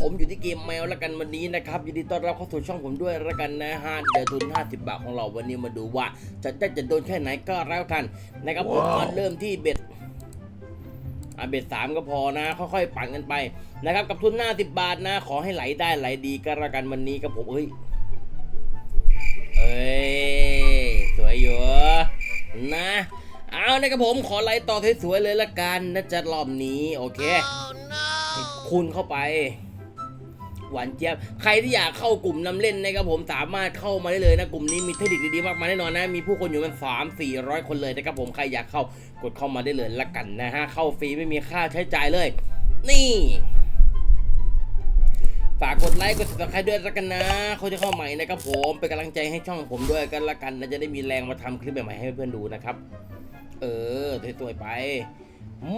ผมอยู่ที่เกมแมวแล้วกันวันนี้นะครับยินดีต้อนรับเข้าสู่ช่องผมด้วยแล้วกันนะฮะเดี๋ยวทุน 50 บาทของเราวันนี้มาดูว่าจะจะจะโดนแค่ไหนก็แล้วกันนะครับผมมาเริ่มที่เบ็ดอะเบ็ดสามก็พอนะค่อยๆปั่นกันไปนะครับกับทุน 50 บาทนะ ขอให้ไหลได้ไหลดีก็แล้วกันวันนี้กับผมเอ้ยเอ้ยสวยอยู่นะเอานะครับผมขอไลค์ต่อสวยๆเลยละกันนะจ๊ะรอบนี้โอเค คุณเข้าไป หวานเจี๊ยบใครที่อยากเข้ากลุ่มนำเล่นนะครับผมสามารถเข้ามาได้เลยนะกลุ่มนี้มีเทคนิคดีๆมากมายแน่นอนนะมีผู้คนอยู่กันสามสี่ร้อยคนเลยนะครับผมใครอยากเข้ากดเข้ามาได้เลยละกันนะฮะเข้าฟรีไม่มีค่าใช้จ่ายเลย นี่ฝากกดไลค์กดติดตามด้วยละกันนะเขาจะเข้าใหม่นะครับผมเป็นกำลังใจให้ช่องผมด้วยกันละกันนะจะได้มีแรงมาทำคลิปใหม่ๆให้เพื่อนดูนะครับ เออสวยๆไป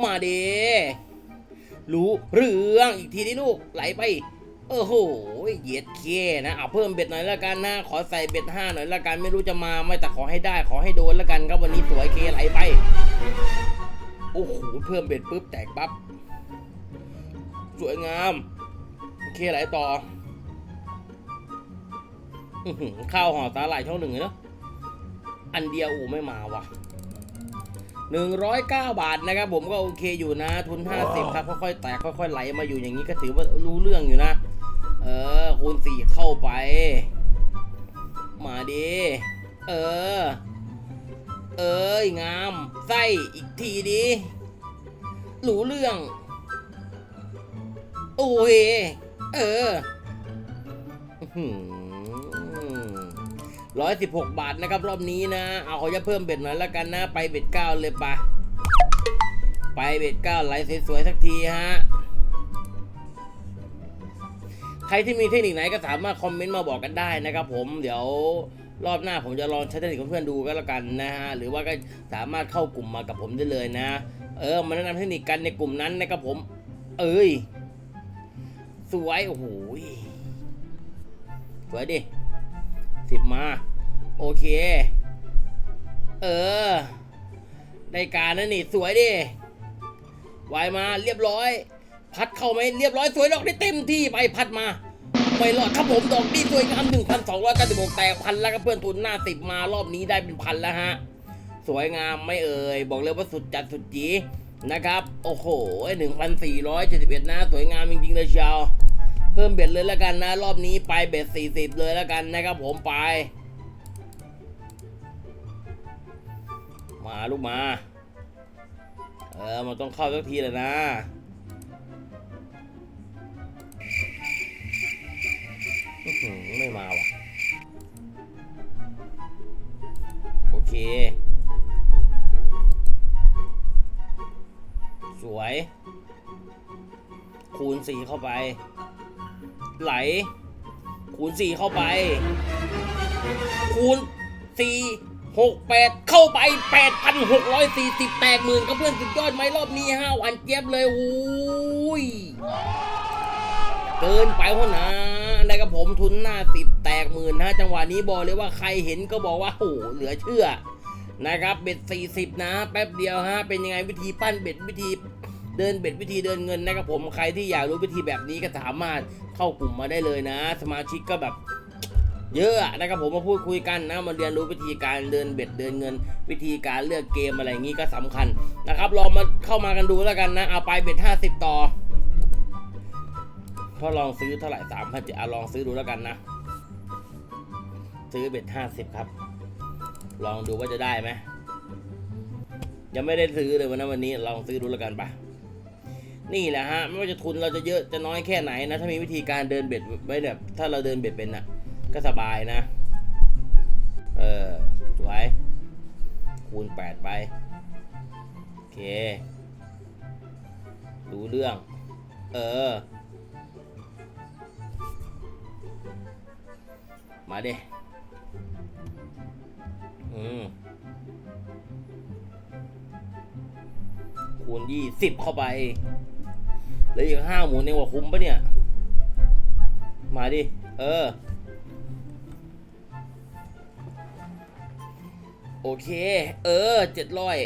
มาดีรู้เรื่องอีกทีนี้ลูกไหลไป เออโหเหยียดเคนะเอาเพิ่มเบ็ดหน่อยละกันนะ ขอใส่เบ็ดห้าหน่อยละกันไม่รู้จะมาไหม่แต่ขอให้ได้ ขอให้โดนละกันครับวันนี้สวยเคไหลไป โอ้โหเพิ่มเบ็ดปุ๊บแตกปั๊บสวยงาม เคไหลต่อข้าวห่อตาไหลช่องหนึ่งเนาะอันเดียวโอ้ไม่มาว่ะ109 บาทนะครับผมก็โอเคอยู่นะ ทุน 50 ครับ ค่อยๆแตกค่อยๆไหลมาอยู่อย่างนี้ก็ถือว่ารู้เรื่องอยู่นะ เออ คูณ4เข้าไป มาดิเออ เอ้ยงาม ไส้อีกทีดิรู้เรื่อง โอ้ย เอออื้อหือร้อยสิบหกบาทนะครับ รอบนี้นะ เอาเขาจะเพิ่มเบ็ดหน่อยแล้วกันนะ ไปเบ็ดเก้าเลยปะ ไปเบ็ดเก้าไหลสวยๆสักทีฮะ ใครที่มีเทคนิคไหนก็สามารถคอมเมนต์มาบอกกันได้นะครับผมเดี๋ยวรอบหน้าผมจะลองใช้เทคนิคของเพื่อนดูก็แล้วกันนะฮะหรือว่าก็สามารถเข้ากลุ่มมากับผมได้เลยนะ เออมาแนะนำเทคนิคกันในกลุ่มนั้นนะครับผม เอ้ยสวยโอ้โหสวยดิสิบมา โอเค เออได้การนะนี่สวยดิไวมาเรียบร้อย พัดเข้าไหมเรียบร้อยสวยดอกได้เต็มที่ไปพัดมาไม่รอดครับผมดอกดีสวยงามหนึ่งพันสองร้อยเก้าสิบหกแตกพันแล้วก็เพื่อนทุนหน้าสิบมารอบนี้ได้เป็นพันแล้วฮะสวยงามไม่เอ่ยบอกเลยว่าสุดจัดสุดจีนะครับ โอ้โหหนึ่งพันสี่ร้อยเจ็ดสิบเอ็ดนะสวยงามจริงๆเลยเชียวเพิ่มเบ็ดเลยแล้วกันนะ รอบนี้ไปเบ็ดสี่สิบเลยแล้วกันนะครับผมไป มาลูกมา เออ มันต้องเข้าสักทีแหละนะ ไม่มาว่ะ โอเค สวย คูณสี่เข้าไป ไหล คูณสี่เข้าไป คูณสี่หกแปดเข้าไปแปดพันหกร้อยสี่สิบแตกหมื่นก็เพื่อนสุดยอดไหมรอบนี้ห้าวันเจี๊ยบเลยโอ้ย เกินไปหัวหนะนะครับผมทุนหน้าสิบแตกหมื่นนะจังหวะนี้บอกเลยว่าใครเห็นก็บอกว่าโอ้โหเหลือเชื่อนะครับเบ็ดสี่สิบนะ แป๊บเดียวฮะเป็นยังไงวิธีปั้นเบ็ดวิธีเดินเบ็ดวิธีเดินเงินนะครับผมใครที่อยากรู้วิธีแบบนี้ก็สามารถเข้ากลุ่มมาได้เลยนะ สมาชิกก็แบบเยอะนะครับผมมาพูดคุยกันนะมาเรียนรู้วิธีการเดินเบ็ดเดินเงิน วิธีการเลือกเกมอะไรอย่างนี้ก็สำคัญนะครับลองมาเข้ามากันดูแล้วกันนะเอาไปเบ็ดห้าสิบต่อ พอลองซื้อเท่าไหร่สามพันเจ็ดลองซื้อดูแล้วกันนะ ซื้อเบ็ดห้าสิบครับ ลองดูว่าจะได้ไหมยังไม่ได้ซื้อเลยวันนั้นวันนี้ ลองซื้อดูแล้วกันปะนี่แหละฮะ ไม่ว่าจะทุนเราจะเยอะจะน้อยแค่ไหนนะ ถ้ามีวิธีการเดินเบ็ดไว้แบบถ้าเราเดินเบ็ดเป็นอะ ก็สบายนะ เออสวยคูณแปดไป โอเค รู้เรื่อง เออ มาเด้อืมคูณยี่สิบเข้าไปเหลืออีกห้าหมุนเองว่าคุ้มปะเนี่ย มาดิ เออ โอเค เออเจ็ดร้อย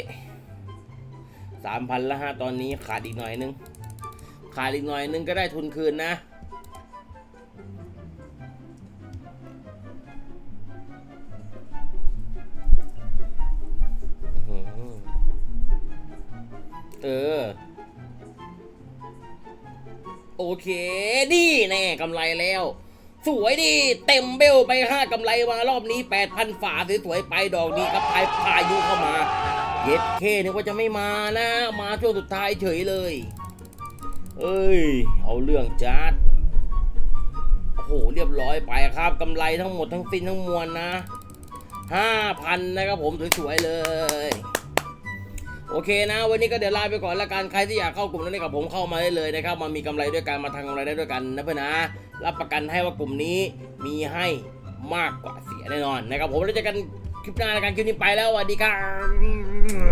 สามพันละฮะตอนนี้ขาดอีกหน่อยนึง ขาดอีกหน่อยนึงก็ได้ทุนคืนนะ เออ โอเค นี่แน่กำไรแล้ว สวยดี เต็มเบลไปห้ากำไรมารอบนี้8,000ฝาสวยๆไปดอกดีครับพายพายุเข้ามาเย็ดเคนึกว่าจะไม่มานะ มาช่วงสุดท้ายเฉยเลย เอ้ย เอาเรื่องจัดโอ้โห เรียบร้อยไปครับกำไรทั้งหมดทั้งสิ้นทั้งมวลนะ5,000นะครับผมสวยๆเลย โอเคนะ วันนี้ก็เดี๋ยวลาไปก่อนละกันใครที่อยากเข้ากลุ่มนั้นกับผมเข้ามาได้เลยนะครับมามีกำไรด้วยกันมาทางกำไรได้ด้วยกันนะเพื่อนนะรับประกันให้ว่ากลุ่มนี้มีให้มากกว่าเสียแน่นอนนะครับผมแล้วเจอกันคลิปหน้าในการคลิปนี้ไปแล้วสวัสดีครับ